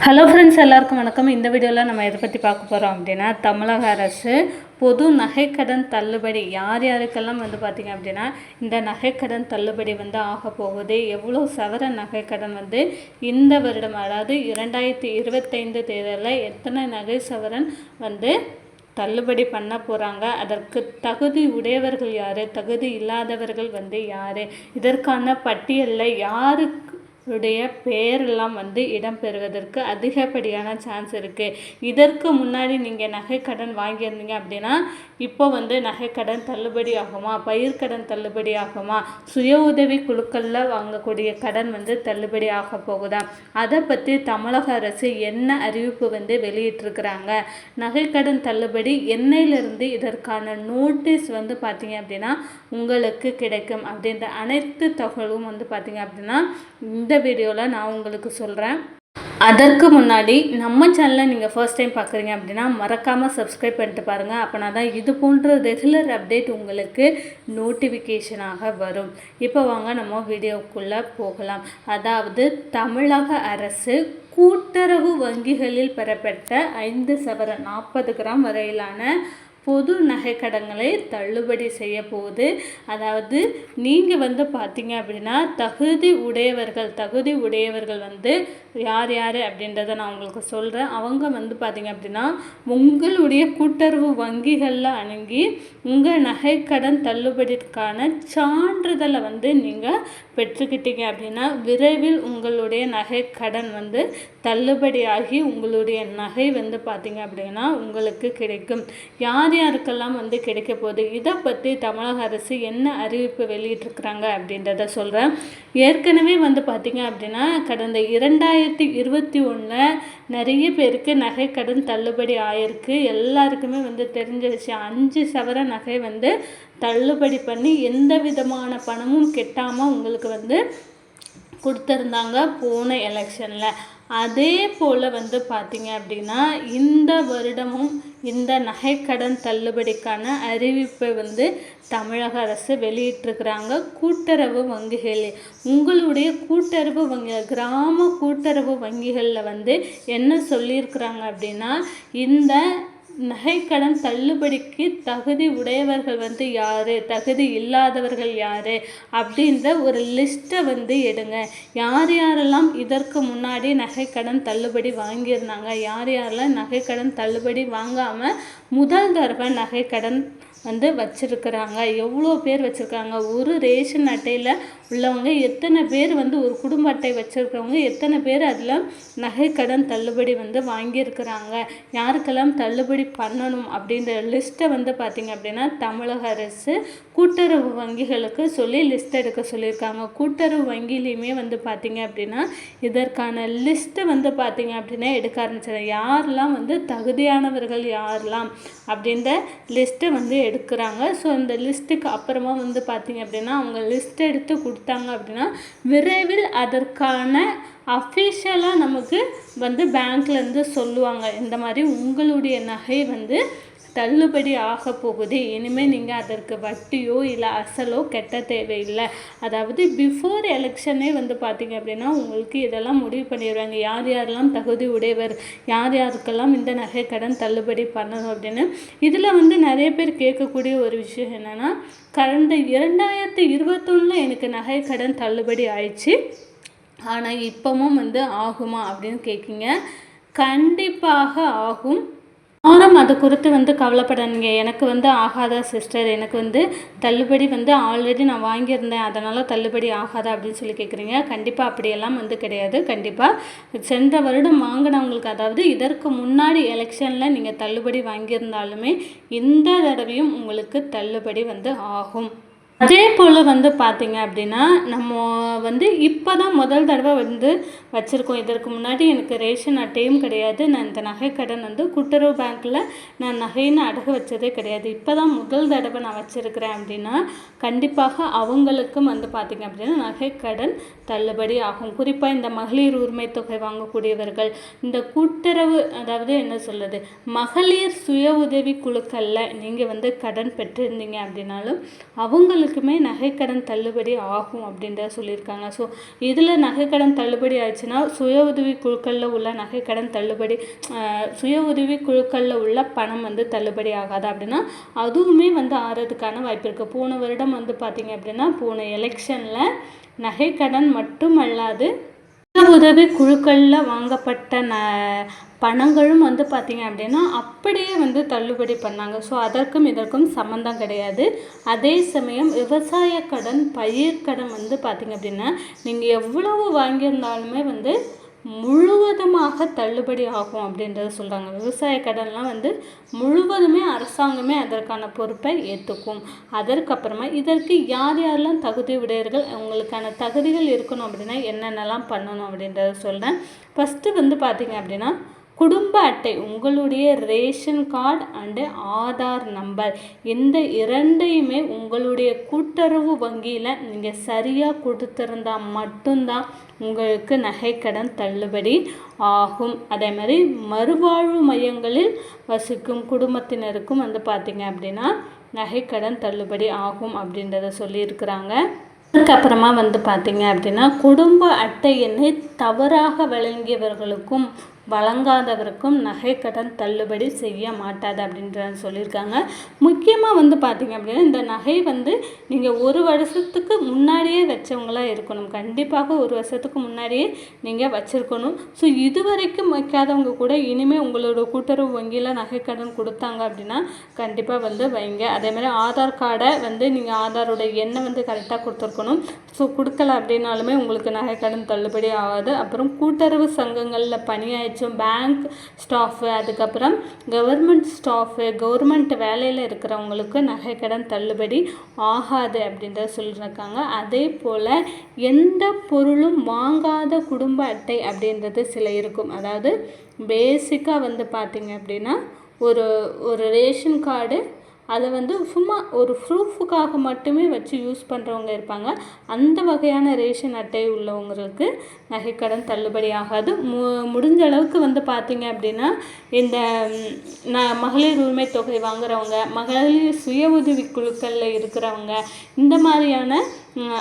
Hello friends எல்லாருக்கும் வணக்கம். இந்த வீடியோவில் நம்ம எதை பற்றி பார்க்க போகிறோம் அப்படின்னா தமிழக அரசு பொது நகைக்கடன் தள்ளுபடி யார் யாருக்கெல்லாம் வந்து பார்த்திங்க அப்படின்னா இந்த நகைக்கடன் தள்ளுபடி வந்து ஆக போகுது எவ்வளோ சவர நகைக்கடன் வந்து இந்த வருடம் அதாவது இரண்டாயிரத்தி இருபத்தைந்து தேர்தலில் எத்தனை நகை சவரன் வந்து தள்ளுபடி பண்ண போகிறாங்க அதற்கு தகுதி உடையவர்கள் யார் தகுதி இல்லாதவர்கள் வந்து யார் இதற்கான பட்டியலில் யாருக்கு உடைய பெயரெல்லாம் வந்து இடம்பெறுவதற்கு அதிகப்படியான சான்ஸ் இருக்குது இதற்கு முன்னாடி நீங்கள் நகைக்கடன் வாங்கியிருந்தீங்க அப்படின்னா இப்போ வந்து நகைக்கடன் தள்ளுபடி ஆகுமா? பயிர்க்கடன் தள்ளுபடி ஆகுமா? சுய உதவி குழுக்களில் வாங்கக்கூடிய கடன் வந்து தள்ளுபடி ஆக போகுதா? அதை பற்றி தமிழக அரசு என்ன அறிவிப்பு வந்து வெளியிட்டிருக்கிறாங்க? நகைக்கடன் தள்ளுபடி என்னையிலிருந்து இதற்கான நோட்டீஸ் வந்து பார்த்தீங்க அப்படின்னா உங்களுக்கு கிடைக்கும். அப்படின்ற அனைத்து தகவலும் வந்து பார்த்தீங்க அப்படின்னா இந்த வீடியோவில் நான் உங்களுக்கு சொல்கிறேன் அதற்கு முன்னாடி நம்ம சேனலை நீங்கள் ஃபர்ஸ்ட் டைம் பார்க்குறீங்க அப்படின்னா மறக்காமல் சப்ஸ்கிரைப் பண்ணிட்டு பாருங்கள் அப்போனா தான் இது போன்ற ரெகுலர் அப்டேட் உங்களுக்கு நோட்டிஃபிகேஷனாக வரும். இப்போ வாங்க நம்ம வீடியோக்குள்ளே போகலாம். அதாவது தமிழக அரசு கூட்டுறவு வங்கிகளில் பெறப்பட்ட ஐந்து சவர நாற்பது கிராம் வரையிலான பொது நகைக்கடங்களை தள்ளுபடி செய்ய போகுது அதாவது நீங்கள் வந்து பார்த்தீங்க அப்படின்னா தகுதி உடையவர்கள் தகுதி உடையவர்கள் வந்து யார் யார் அப்படின்றத நான் உங்களுக்கு சொல்கிறேன் அவங்க வந்து பார்த்தீங்க அப்படின்னா உங்களுடைய கூட்டுறவு வங்கிகளில் அணுகி உங்கள் நகைக்கடன் தள்ளுபடிக்கான சான்றிதழை வந்து நீங்கள் பெற்றுக்கிட்டீங்க அப்படின்னா விரைவில் உங்களுடைய நகைக்கடன் வந்து தள்ளுபடியாகி உங்களுடைய நகை வந்து பார்த்தீங்க அப்படின்னா உங்களுக்கு கிடைக்கும். யார் யாருக்கெல்லாம் வந்து கிடைக்க போகுது. இதை பற்றி தமிழக அரசு என்ன அறிவிப்பு வெளியிட்டிருக்கிறாங்க அப்படின்றத சொல்கிறேன் ஏற்கனவே வந்து பார்த்திங்க அப்படின்னா கடந்த இரண்டாயிரத்தி இருபத்தி ஒன்றில் நிறைய பேருக்கு நகை கடன் தள்ளுபடி ஆயிருக்கு. எல்லாருக்குமே வந்து தெரிஞ்ச விஷயம் அஞ்சு சவர நகை வந்து தள்ளுபடி பண்ணி எந்த விதமான பணமும் கெட்டாமல் உங்களுக்கு வந்து கொடுத்துருந்தாங்க போன எலெக்ஷனில். அதே போல் வந்து பார்த்திங்க அப்படின்னா இந்த வருடமும் இந்த நகைக்கடன் தள்ளுபடிக்கான அறிவிப்பை வந்து தமிழக அரசு வெளியிட்டிருக்கிறாங்க. கூட்டுறவு வங்கிகளில் உங்களுடைய கூட்டுறவு வங்கி கிராம கூட்டுறவு வங்கிகளில் வந்து என்ன சொல்லியிருக்கிறாங்க அப்படின்னா இந்த நகைக்கடன் தள்ளுபடிக்கு தகுதி உடையவர்கள் வந்து யார்? தகுதி இல்லாதவர்கள் யார்? அப்படின்ற ஒரு லிஸ்ட்டை வந்து எடுங்க. யார் யாரெல்லாம் இதற்கு முன்னாடி நகைக்கடன் தள்ளுபடி வாங்கியிருந்தாங்க? யார் யாரெல்லாம் நகைக்கடன் தள்ளுபடி வாங்காமல் முதல் தடவை நகைக்கடன் வந்து வச்சுருக்கிறாங்க? எவ்வளோ பேர் வச்சுருக்காங்க? ஒரு ரேஷன் அட்டையில் உள்ளவங்க எத்தனை பேர் வந்து ஒரு குடும்ப அட்டை வச்சுருக்கிறவங்க எத்தனை பேர் அதில் நகைக்கடன் தள்ளுபடி வந்து வாங்கியிருக்கிறாங்க? யாருக்கெல்லாம் தள்ளுபடி பண்ணணும் அப்படின்ற லிஸ்ட்டை வந்து பார்த்திங்க அப்படின்னா தமிழக அரசு கூட்டுறவு வங்கிகளுக்கு சொல்லி லிஸ்ட் எடுக்க சொல்லியிருக்காங்க. கூட்டுறவு வங்கியிலையுமே வந்து பார்த்திங்க அப்படின்னா இதற்கான லிஸ்ட்டை வந்து பார்த்திங்க அப்படின்னா எடுக்க ஆரம்பிச்சிடும் யாரெல்லாம் வந்து தகுதியானவர்கள் யாரெல்லாம் அப்படின்ற லிஸ்ட்டை வந்து எடுக்கிறாங்க. ஸோ இந்த லிஸ்ட்டுக்கு அப்புறமா வந்து பார்த்திங்க அப்படின்னா அவங்க லிஸ்ட் எடுத்து கொடுத்தாங்க அப்படின்னா விரைவில் அதற்கான அஃபிஷியலாக நமக்கு வந்து பேங்க்லேருந்து சொல்லுவாங்க. இந்த மாதிரி உங்களுடைய நகை வந்து தள்ளுபடி ஆக போகுது. இனிமேல் நீங்கள் அதற்கு வட்டியோ இல்லை அசலோ கெட்ட தேவையில்லை. அதாவது பிஃபோர் எலெக்ஷனே வந்து பார்த்திங்க அப்படின்னா உங்களுக்கு இதெல்லாம் முடிவு பண்ணிடுவாங்க. யார் யாரெல்லாம் தகுதி உடையவர் யார் யாருக்கெல்லாம் இந்த நகை கடன் தள்ளுபடி பண்ணணும் அப்படின்னு. இதில் வந்து நிறைய பேர் கேட்கக்கூடிய ஒரு விஷயம் என்னென்னா கடந்த இரண்டாயிரத்தி இருபத்தொன்னில் எனக்கு நகை கடன் தள்ளுபடி ஆயிடுச்சு. ஆனால் இப்போவும் வந்து ஆகுமா அப்படின்னு கேட்குங்க கண்டிப்பாக ஆகும். ஆனால் அது குறித்து வந்து கவலைப்படாதீங்க. எனக்கு வந்து ஆகாதா சிஸ்டர்? எனக்கு வந்து தள்ளுபடி வந்து ஆல்ரெடி நான் வாங்கியிருந்தேன். அதனால் தள்ளுபடி ஆகாதா அப்படின்னு சொல்லி கேட்குறீங்க கண்டிப்பாக அப்படியெல்லாம் வந்து கிடையாது. கண்டிப்பாக சென்ற வருடம் வாங்கினவங்களுக்கு அதாவது இதற்கு முன்னாடி எலெக்ஷனில் நீங்கள் தள்ளுபடி வாங்கியிருந்தாலுமே இந்த தடவையும் உங்களுக்கு தள்ளுபடி வந்து ஆகும். அதே போல் வந்து பார்த்தீங்க அப்படின்னா நம்ம வந்து இப்போ தான் முதல் தடவை வந்து வச்சுருக்கோம். இதற்கு முன்னாடி எனக்கு ரேஷன் அட்டையும் கிடையாது. நான் இந்த நகை கடன் வந்து கூட்டுறவு பேங்க்கில் நான் நகைன்னு அடகு வச்சதே கிடையாது. இப்போ தான் முதல் தடவை நான் வச்சுருக்கிறேன் அப்படின்னா கண்டிப்பாக அவங்களுக்கும் வந்து பார்த்திங்க அப்படின்னா நகை கடன் தள்ளுபடி ஆகும். குறிப்பாக இந்த மகளிர் உரிமை தொகை வாங்கக்கூடியவர்கள் இந்த கூட்டுறவு அதாவது என்ன சொல்கிறது மகளிர் சுய உதவி குழுக்களில் நீங்கள் வந்து கடன் பெற்றிருந்தீங்க அப்படின்னாலும் அவங்களுக்கு எல்லாருக்குமே நகைக்கடன் தள்ளுபடி ஆகும் அப்படின்றத சொல்லியிருக்காங்க. ஸோ இதில் நகைக்கடன் தள்ளுபடி ஆச்சுன்னா சுய உதவி குழுக்களில் உள்ள நகைக்கடன் தள்ளுபடி சுய உதவி குழுக்களில் உள்ள பணம் வந்து தள்ளுபடி ஆகாது அப்படின்னா அதுவுமே வந்து ஆறதுக்கான வாய்ப்பு இருக்குது போன வருடம் வந்து பார்த்திங்க அப்படின்னா போன எலெக்ஷனில் நகைக்கடன் மட்டுமல்லாது சுய உதவி குழுக்களில் வாங்கப்பட்ட ந பணங்களும் வந்து பார்த்தீங்க அப்படின்னா அப்படியே வந்து தள்ளுபடி பண்ணாங்க. ஸோ அதற்கும் இதற்கும் சம்மந்தம் கிடையாது. அதே சமயம் விவசாய கடன் பயிர் கடன் வந்து பார்த்தீங்க அப்படின்னா நீங்கள் எவ்வளவு வாங்கியிருந்தாலுமே வந்து முழுவதுமாக தள்ளுபடி ஆகும் அப்படின்றத சொல்கிறாங்க விவசாய கடன்லாம் வந்து முழுவதுமே அரசாங்கமே அதற்கான பொறுப்பை ஏற்றுக்கும் அதற்கப்புறமா இதற்கு யார் யாரெல்லாம் தகுதி உடையவர்கள் உங்களுக்கான தகுதிகள் இருக்கணும் அப்படின்னா என்னென்னலாம் பண்ணணும் அப்படின்றத சொல்கிறேன் ஃபஸ்ட்டு வந்து பார்த்திங்க அப்படின்னா குடும்ப அட்டை உங்களுடைய ration card and Aadhaar number. இந்த இரண்டையுமே உங்களுடைய கூட்டுறவு வங்கியில் நீங்கள் சரியாக கொடுத்துருந்தா மட்டும்தான் உங்களுக்கு நகைக்கடன் தள்ளுபடி ஆகும். அதே மாதிரி மறுவாழ்வு மையங்களில் வசிக்கும் குடும்பத்தினருக்கும் வந்து பார்த்தீங்க அப்படின்னா நகைக்கடன் தள்ளுபடி ஆகும் அப்படின்றத சொல்லியிருக்கிறாங்க. அதுக்கப்புறமா வந்து பார்த்தீங்க அப்படின்னா குடும்ப அட்டை எண்ணை தவறாக வழங்கியவர்களுக்கும் வழங்காதவருக்கும் நகைக்கடன் தள்ளுபடி செய்ய மாட்டாது அப்படின்ற சொல்லியிருக்காங்க. முக்கியமாக வந்து பார்த்தீங்க அப்படின்னா இந்த நகை வந்து நீங்கள் ஒரு வருஷத்துக்கு முன்னாடியே வச்சவங்களா இருக்கணும். கண்டிப்பாக ஒரு வருஷத்துக்கு முன்னாடியே நீங்கள் வச்சுருக்கணும். ஸோ இது வரைக்கும் வைக்காதவங்க கூட இனிமேல் உங்களோட கூட்டுறவு வங்கியில் நகைக்கடன் கொடுத்தாங்க அப்படின்னா கண்டிப்பாக வந்து வைங்க. அதே மாதிரி ஆதார் கார்டை வந்து நீங்கள் ஆதாரோட எண்ணை வந்து கரெக்டாக கொடுத்துருக்கணும். ஸோ கொடுக்கல அப்படின்னாலுமே உங்களுக்கு நகை கடன் தள்ளுபடி ஆகாது. அப்புறம் கூட்டுறவு சங்கங்களில் பணியாற்றும் பேங்க் ஸ்டாஃபு அதுக்கப்புறம் கவர்மெண்ட் ஸ்டாஃபு கவர்மெண்ட் வேலையில் இருக்கிறவங்களுக்கு நகைக்கடன் தள்ளுபடி ஆகாது அப்படின்றத சொல்லியிருக்காங்க அதே போல் எந்த பொருளும் வாங்காத குடும்ப அட்டை அப்படின்றது சில இருக்கும். அதாவது பேசிக்காக வந்து பார்த்தீங்க அப்படின்னா ஒரு ஒரு ரேஷன் கார்டு அதை வந்து சும்மா ஒரு ப்ரூஃபுக்காக மட்டுமே வச்சு யூஸ் பண்ணுறவங்க இருப்பாங்க. அந்த வகையான ரேஷன் அட்டை உள்ளவங்களுக்கு நகைக்கடன் தள்ளுபடி ஆகாது. மு முடிஞ்ச அளவுக்கு வந்து பார்த்தீங்க அப்படின்னா இந்த ந மகளிர் உரிமை தொகை வாங்குறவங்க மகளிர் சுய உதவி குழுக்களில் இருக்கிறவங்க இந்த மாதிரியான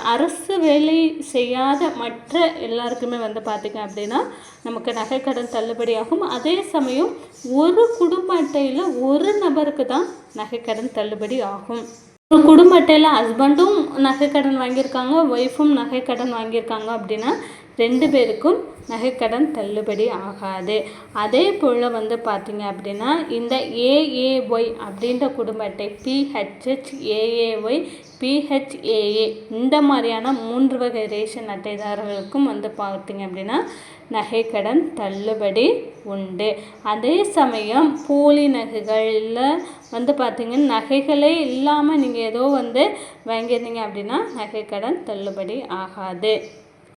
அரசு வேலை செய்யாத மற்ற எல்லாருக்குமே வந்து பார்த்திங்க அப்படின்னா நமக்கு நகைக்கடன் தள்ளுபடி ஆகும் அதே சமயம் ஒரு குடும்ப அட்டையில் ஒரு நபருக்கு தான் நகைக்கடன் தள்ளுபடி ஆகும். ஒரு குடும்ப அட்டையில் ஹஸ்பண்டும் நகைக்கடன் வாங்கியிருக்காங்க ஒய்ஃபும் நகைக்கடன் வாங்கியிருக்காங்க அப்படின்னா ரெண்டு பேருக்கும் நகைக்கடன் தள்ளுபடி ஆகாது. அதே போல் வந்து பார்த்தீங்க அப்படின்னா இந்த ஏஏஒய் அப்படின்ற குடும்ப அட்டை பிஹெச்ஹெச் ஏஏஒய் பிஹெச்ஏஏ இந்த மாதிரியான மூன்று வகை ரேஷன் அட்டைதாரர்களுக்கும் வந்து பார்த்திங்க அப்படின்னா நகைக்கடன் தள்ளுபடி உண்டு. அதே சமயம் போலி நகைகளில் வந்து பார்த்திங்கன்னா நகைகளே இல்லாமல் நீங்கள் ஏதோ வந்து வாங்கியிருந்தீங்க அப்படின்னா நகைக்கடன் தள்ளுபடி ஆகாது.